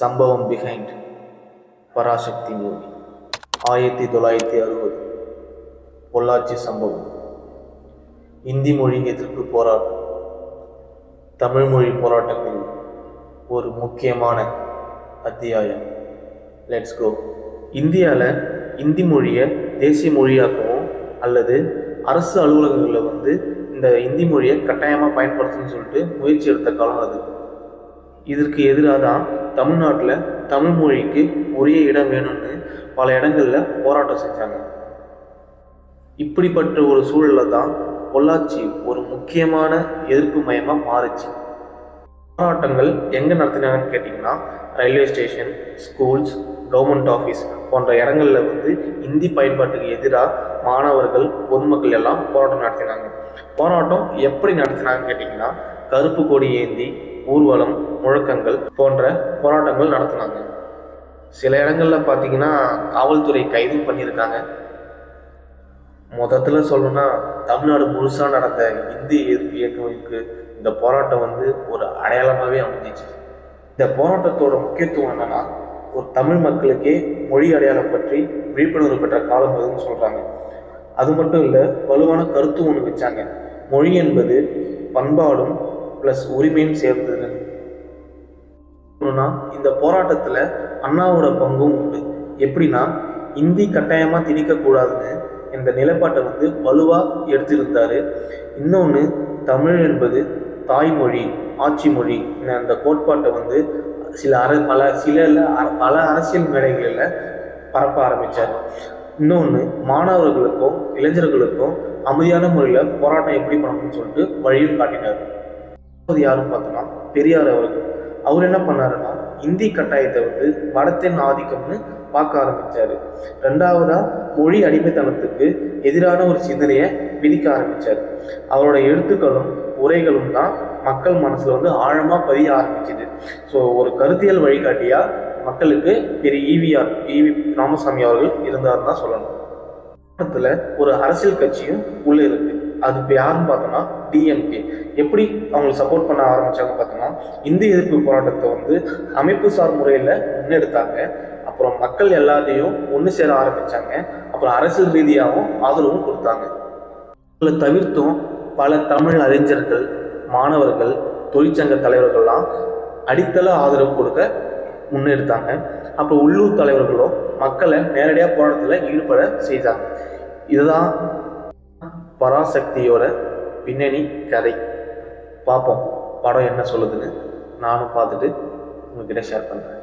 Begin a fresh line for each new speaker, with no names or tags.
சம்பவம் behind Parasakthi movie ஆயிரத்தி தொள்ளாயிரத்தி அறுபது. பொள்ளாச்சி சம்பவம். இந்தி மொழி எதிர்ப்பு போராட்டம். தமிழ் மொழி போராட்டத்தில் ஒரு முக்கியமான அத்தியாயம். லெட்ஸ் கோ இந்தியாவில் இந்தி மொழியை தேசிய மொழியாக்கவும் அல்லது அரசு அலுவலகங்களில் வந்து இந்த இந்தி மொழியை கட்டாயமாக பயன்படுத்தணும்னு சொல்லிட்டு முயற்சி எடுத்த காலம் அது. இதற்கு எதிராக தான் தமிழ்நாட்டில் தமிழ் மொழிக்கு உரிய இடம் வேணும்னு பல இடங்களில் போராட்டம் செஞ்சாங்க. இப்படிப்பட்ட ஒரு சூழலில் தான் பொள்ளாச்சி ஒரு முக்கியமான எதிர்ப்பு மையமாக மாறுச்சு. போராட்டங்கள் எங்கே நடத்தினாங்கன்னு கேட்டிங்கன்னா railway station schools government office போன்ற இடங்களில் வந்து இந்தி பயன்பாட்டுக்கு எதிராக மாணவர்கள் பொதுமக்கள் எல்லாம் போராட்டம் நடத்தினாங்க. போராட்டம் எப்படி நடத்தினாங்கன்னு கேட்டிங்கன்னா கருப்பு கொடி ஏந்தி ஊர்வலம் முழக்கங்கள் போன்ற போராட்டங்கள் நடத்தினாங்க. சில இடங்களில் பார்த்தீங்கன்னா காவல்துறை கைது பண்ணியிருக்காங்க. மொத்தத்தில் சொல்லணும்னா தமிழ்நாடு முழுசாக நடந்த இந்தி எதிர்ப்பு இயக்கங்களுக்கு இந்த போராட்டம் வந்து ஒரு அடையாளமாகவே அமைஞ்சிச்சு. இந்த போராட்டத்தோட முக்கியத்துவம் என்னன்னா ஒரு தமிழ் மக்களுக்கே மொழி அடையாளம் பற்றி விழிப்புணர்வு பெற்ற காலம் அதுன்னு சொல்கிறாங்க அது மட்டும் இல்லை வலுவான கருத்து ஒன்று வச்சாங்க. மொழி என்பது பண்பாடும் ப்ளஸ் உரிமையும் சேர்ந்தது. இந்த போராட்டத்தில் அண்ணாவோட பங்கும் உண்டு. எப்படின்னா இந்தி கட்டாயமாக திணிக்கக்கூடாதுன்னு இந்த நிலைப்பாட்டை வந்து வலுவாக எடுத்திருந்தார். இன்னொன்று தமிழ் என்பது தாய்மொழி ஆட்சி மொழி அந்த கோட்பாட்டை வந்து சில அர பல சில பல அரசியல் மேடைகளில் பரப்ப ஆரம்பித்தார் இன்னொன்று மாணவர்களுக்கும் இளைஞர்களுக்கும் அமைதியான முறையில் போராட்டம் எப்படி பண்ணணும்னு சொல்லிட்டு வழியும் காட்டினார். அது யாரும் பார்த்தோம்னா பெரியார் அவர்கள். அவர் என்ன பண்ணாருன்னா இந்தி கட்டாயத்தை வந்து வடத்தின் ஆதிக்கம்னு பார்க்க ஆரம்பிச்சாரு. ரெண்டாவதாக மொழி அடிமைத்தனத்துக்கு எதிரான ஒரு சிந்தனையை விதிக்க ஆரம்பித்தார் அவரோட எழுத்துக்களும் உரைகளும் தான் மக்கள் மனசில் வந்து ஆழமாக பதிய ஆரம்பிச்சுது ஸோ ஒரு கருத்தியல் வழிகாட்டியாக மக்களுக்கு பெரிய ஈவிஆர் ஈவி ராமசாமி அவர்கள் இருந்தார் தான் சொல்லணும். ஒரு அரசியல் கட்சியும் உள்ளே இருக்கு. அது இப்போ யாருன்னு பார்த்தோம்னா டிஎம்கே எப்படி அவங்களுக்கு சப்போர்ட் பண்ண ஆரம்பித்தாங்க பார்த்தோம்னா இந்திய எதிர்ப்பு போராட்டத்தை வந்து அமைப்பு சார் முறையில் முன்னெடுத்தாங்க. அப்புறம் மக்கள் எல்லாத்தையும் ஒன்று சேர ஆரம்பித்தாங்க அப்புறம் அரசியல் ரீதியாகவும் ஆதரவும் கொடுத்தாங்க. இதில் தவிர்த்தும் பல தமிழ் அறிஞர்கள் மாணவர்கள் தொழிற்சங்க தலைவர்கள்லாம் அடித்தள ஆதரவு கொடுக்க முன்னெடுத்தாங்க. அப்போ உள்ளூர் தலைவர்களும் மக்களை நேரடியாக போராட்டத்தில் ஈடுபட செய்தாங்க. இதுதான் பராசக்தியோட பின்னணி கதை. பார்ப்போம். படம் என்ன சொல்லுதுன்னு நானும் பார்த்துட்டு உங்ககிட்ட ஷேர் பண்ணுறேன்